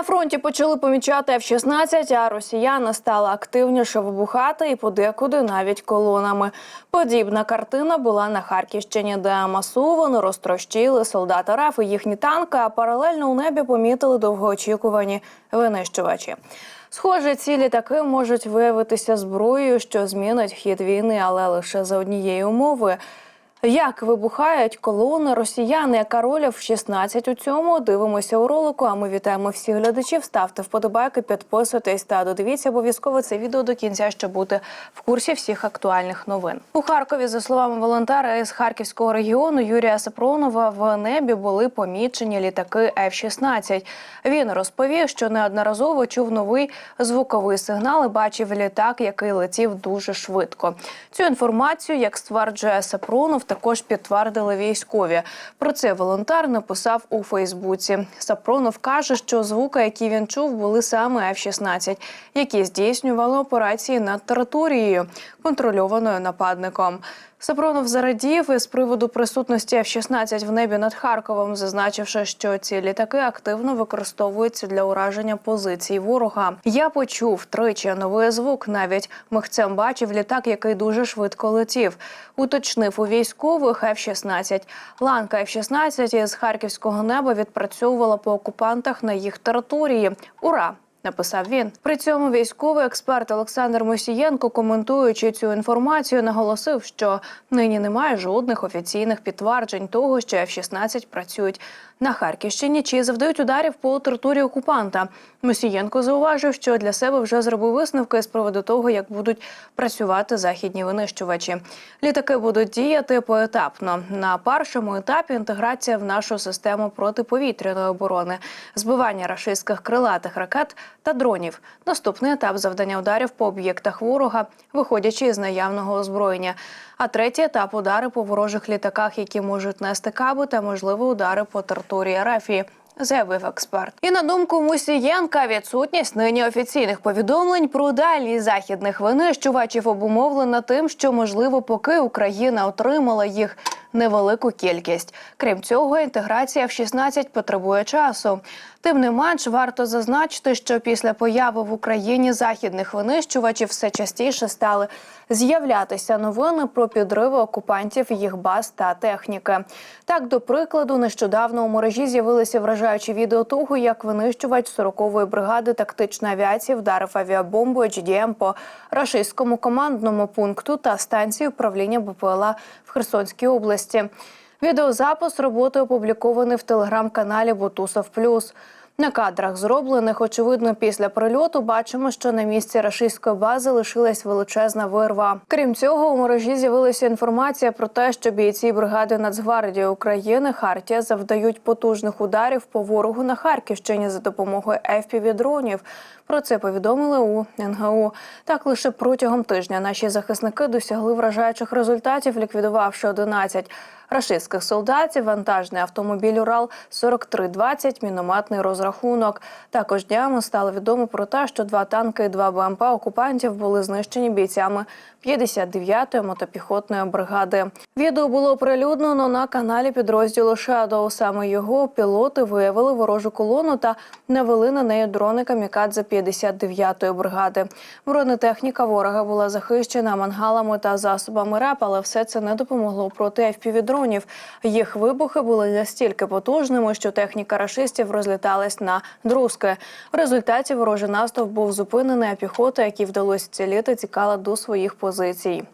На фронті почали помічати F-16, а росіяни стали активніше вибухати і подекуди навіть колонами. Подібна картина була на Харківщині, де масово розтрощили солдати РФ і їхні танки, а паралельно у небі помітили довгоочікувані винищувачі. Схоже, ці літаки можуть виявитися зброєю, що змінить хід війни, але лише за однієї умови. Як вибухають колони росіян, яка роль в 16 у цьому? Дивимося у ролику. А ми вітаємо всіх глядачів. Ставте вподобайки, підписуйтесь та додивіться обов'язково це відео до кінця, щоб бути в курсі всіх актуальних новин. У Харкові, за словами волонтера із харківського регіону Юрія Сапронова, в небі були помічені літаки F-16. Він розповів, що неодноразово чув новий звуковий сигнал і бачив літак, який летів дуже швидко. Цю інформацію, як стверджує Сапронов, також підтвердили військові. Про це волонтер написав у Фейсбуці. Сапронов каже, що звуки, які він чув, були саме F-16, які здійснювали операції над територією, контрольованою нападником. Сапронов зарадів із приводу присутності F-16 в небі над Харковом, зазначивши, що ці літаки активно використовуються для ураження позицій ворога. Я почув тричі новий звук. Навіть михцем бачив літак, який дуже швидко летів. Уточнив у військових F-16. Ланка F-16 із харківського неба відпрацьовувала по окупантах на їх території. Ура! Написав він. При цьому військовий експерт Олександр Мосієнко, коментуючи цю інформацію, наголосив, що нині немає жодних офіційних підтверджень того, що F-16 працюють на Харківщині чи завдають ударів по території окупанта. Мосієнко зауважив, що для себе вже зробив висновки з приводу того, як будуть працювати західні винищувачі. Літаки будуть діяти поетапно. На першому етапі інтеграція в нашу систему протиповітряної оборони, збивання рашистських крилатих ракет та дронів. Наступний етап завдання ударів по об'єктах ворога, виходячи із наявного озброєння. А третій етап удари по ворожих літаках, які можуть нести каби, та можливо удари по території Арафії. Заявив експерт, і на думку Мусієнка, відсутність нині офіційних повідомлень про далі західних винищувачів обумовлена тим, що можливо, поки Україна отримала їх невелику кількість. Крім цього, інтеграція в 16 потребує часу. Тим не менш, варто зазначити, що після появи в Україні західних винищувачів все частіше стали з'являтися новини про підриви окупантів їх баз та техніки. Так, до прикладу, нещодавно у мережі з'явилися вражаючі відео того, як винищувач 40-ї бригади тактичної авіації вдарив авіабомбою GDM по рашистському командному пункту та станції управління БПЛА в Херсонській області. Відеозапис роботи опублікований в телеграм-каналі Бутусов Плюс. На кадрах, зроблених очевидно після прильоту, бачимо, що на місці рашистської бази лишилась величезна вирва. Крім цього, у мережі з'явилася інформація про те, що бійці бригади Нацгвардії України Хартія завдають потужних ударів по ворогу на Харківщині за допомогою FPV-дронів. Про це повідомили у НГУ. Так лише протягом тижня наші захисники досягли вражаючих результатів, ліквідувавши 11 рашистських солдатів, вантажний автомобіль Урал 4320 мінометний розрахунок. Також днями стало відомо про те, що два танки і два БМП окупантів були знищені бійцями 59-ї мотопіхотної бригади. Відео було оприлюднено на каналі підрозділу Shadow. Саме його пілоти виявили ворожу колону та навели на неї дрони камікадзе 59-ї бригади. Бронетехніка ворога була захищена мангалами та засобами РЕП, але все це не допомогло проти FPV-дронів. Їх вибухи були настільки потужними, що техніка рашистів розліталась на друзки. В результаті ворожий наступ був зупинений, а піхота, якій вдалося ціліти, тікала до своїх позицій.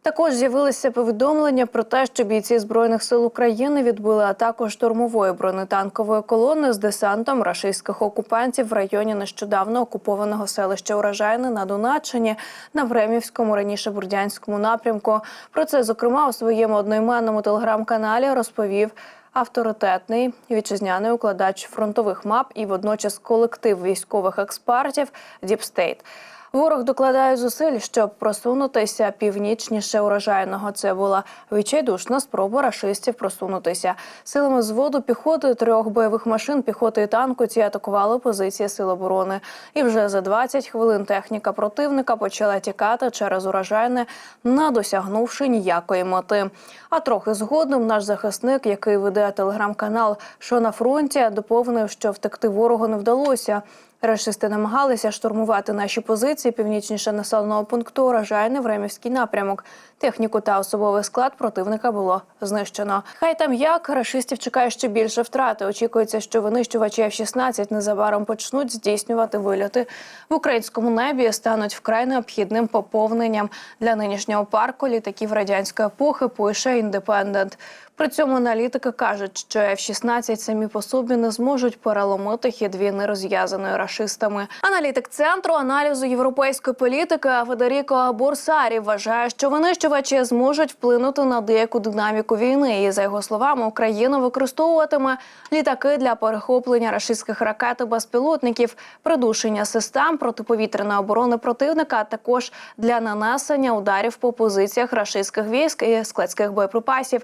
Також з'явилися повідомлення про те, що бійці збройних сил України відбили атаку штурмової бронетанкової колони з десантом рашистських окупантів в районі нещодавно окупованого селища Урожайне на Донеччині на Времівському раніше Бурдянському напрямку. Про це зокрема у своєму одноіменному телеграм-каналі розповів. Авторитетний вітчизняний укладач фронтових мап і водночас колектив військових експертів Діпстейт. Ворог докладає зусиль, щоб просунутися північніше урожайного. Це була відчайдушна спроба рашистів просунутися силами зводу піхоти трьох бойових машин, піхоти і танку. Ці атакували позиції сил оборони. І вже за 20 хвилин техніка противника почала тікати через урожайне, не досягнувши ніякої мети. А трохи згодом наш захисник, який веде телеграм-канал, що на фронті, доповнив, що втекти ворогу не вдалося. Рашисти намагалися штурмувати наші позиції північніше населеного пункту Рожайне в Ремівський напрямок. Техніку та особовий склад противника було знищено. Хай там як рашистів чекає ще більше втрати. Очікується, що винищувачі F-16 незабаром почнуть здійснювати вильоти в українському небі стануть вкрай необхідним поповненням для нинішнього парку літаків радянської епохи. Пише індепендент. При цьому аналітики кажуть, що F-16 самі по собі не зможуть переломити хід війни розв'язаної рашистами. Аналітик центру аналізу європейської політики Федеріко Бурсарі вважає, що винищувачі зможуть вплинути на деяку динаміку війни. І за його словами, Україна використовуватиме літаки для перехоплення рашистських ракет і безпілотників, придушення систем протиповітряної оборони противника, а також для нанесення ударів по позиціях рашистських військ і складських боєприпасів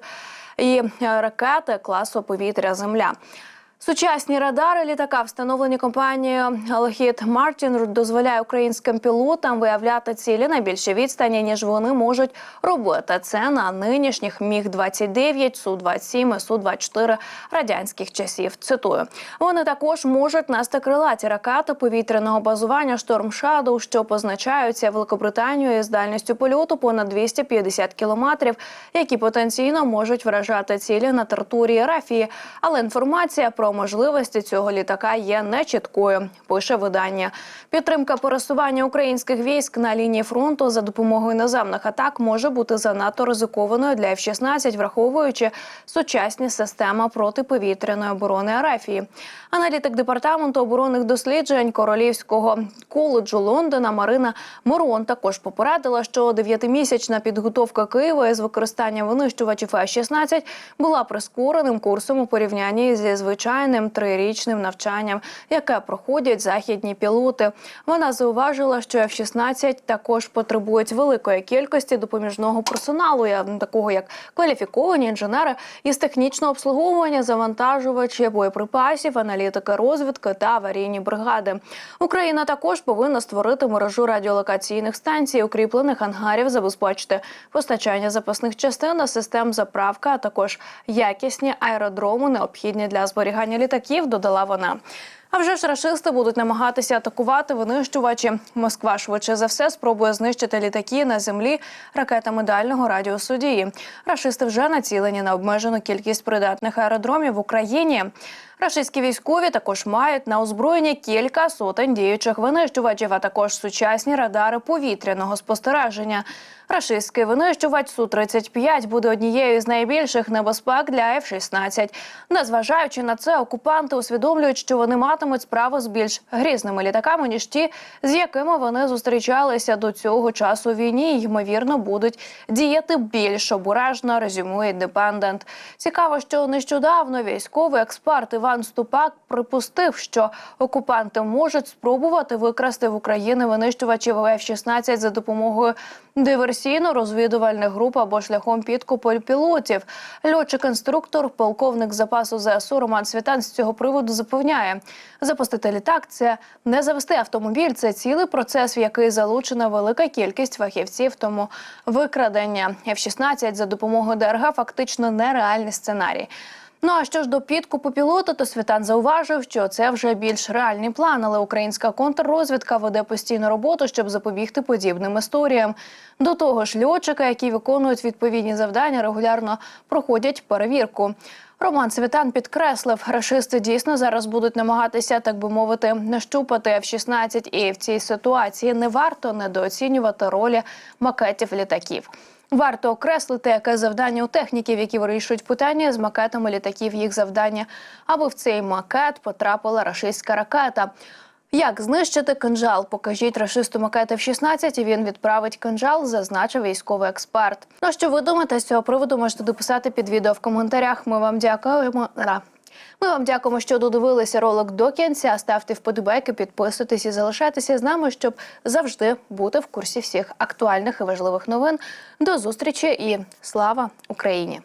і е, ракети класу повітря Земля. Сучасні радари літака, встановлені компанією Lockheed Martin, дозволяє українським пілотам виявляти цілі на більшій відстані, ніж вони можуть робити це на нинішніх міг 29 су 27 і су 24 радянських часів. Цитую, вони також можуть нести крилаті ракети повітряного базування Storm Shadow, що позначаються Великобританією з дальністю польоту понад 250 кілометрів, які потенційно можуть вражати цілі на території Рафії. Але інформація про можливості цього літака є нечіткою. Пише видання. Підтримка пересування українських військ на лінії фронту за допомогою наземних атак може бути занадто ризикованою для F-16, враховуючи сучасні системи протиповітряної оборони Арафії. Аналітик департаменту оборонних досліджень Королівського коледжу Лондона Марина Морон також попередила, що дев'ятимісячна підготовка Києва із використанням винищувачів F-16 була прискореним курсом у порівнянні зі звичайним трирічним навчанням, яке проходять західні пілоти. Вона зауважила, що F-16 також потребують великої кількості допоміжного персоналу, я- такого як кваліфіковані інженери із технічного обслуговування, завантажувачі боєприпасів, аналітики розвідки та аварійні бригади. Україна також повинна створити мережу радіолокаційних станцій, укріплених ангарів, забезпечити постачання запасних частин систем заправки, а також якісні аеродроми, необхідні для зберігання літаків. Додала вона. А вже ж рашисти будуть намагатися атакувати винищувачі. Москва швидше за все спробує знищити літаки на землі ракетами дальнього радіусу дії. Рашисти вже націлені на обмежену кількість придатних аеродромів в Україні. Рашистські військові також мають на озброєнні кілька сотень діючих винищувачів, а також сучасні радари повітряного спостереження. Рашистський винищувач су 35 буде однією з найбільших небезпек для F-16. Незважаючи на це, окупанти усвідомлюють, що вони матимуть справу з більш грізними літаками ніж ті, з якими вони зустрічалися до цього часу війні. і, Ймовірно, будуть діяти більш обережно. Резюмує індепендент. Цікаво, що нещодавно військовий експерт Іван Ступак припустив, що окупанти можуть спробувати викрасти в Україні винищувачів F-16 за допомогою диверсійно-розвідувальних груп або шляхом підкупу пілотів. Льотчик-інструктор, полковник запасу ЗСУ Роман Світан з цього приводу запевняє, запустити літак це не завести автомобіль, це цілий процес, в який залучена велика кількість фахівців. Тому викрадення F-16 за допомогою ДРГ фактично нереальний сценарій. Ну а що ж до підкупу пілота, то Світан зауважив, що це вже більш реальний план, але українська контррозвідка веде постійну роботу, щоб запобігти подібним історіям. До того ж, льотчики, які виконують відповідні завдання, регулярно проходять перевірку. Роман Світан підкреслив, рашисти дійсно зараз будуть намагатися, так би мовити, нащупати F-16, і в цій ситуації не варто недооцінювати ролі макетів літаків. Варто окреслити, яке завдання у техніків, які вирішують питання з макетами літаків, їх завдання, аби в цей макет потрапила рашистська ракета. Як знищити кинжал? Покажіть рашисту макети в 16 і він відправить кинжал, зазначив військовий експерт. Ну що ви думаєте з цього приводу? Можете дописати під відео в коментарях. Ми вам дякуємо. Ми вам дякуємо, що додивилися ролик до кінця. Ставте вподобайки, підписуйтесь і залишайтеся з нами, щоб завжди бути в курсі всіх актуальних і важливих новин. До зустрічі і слава Україні!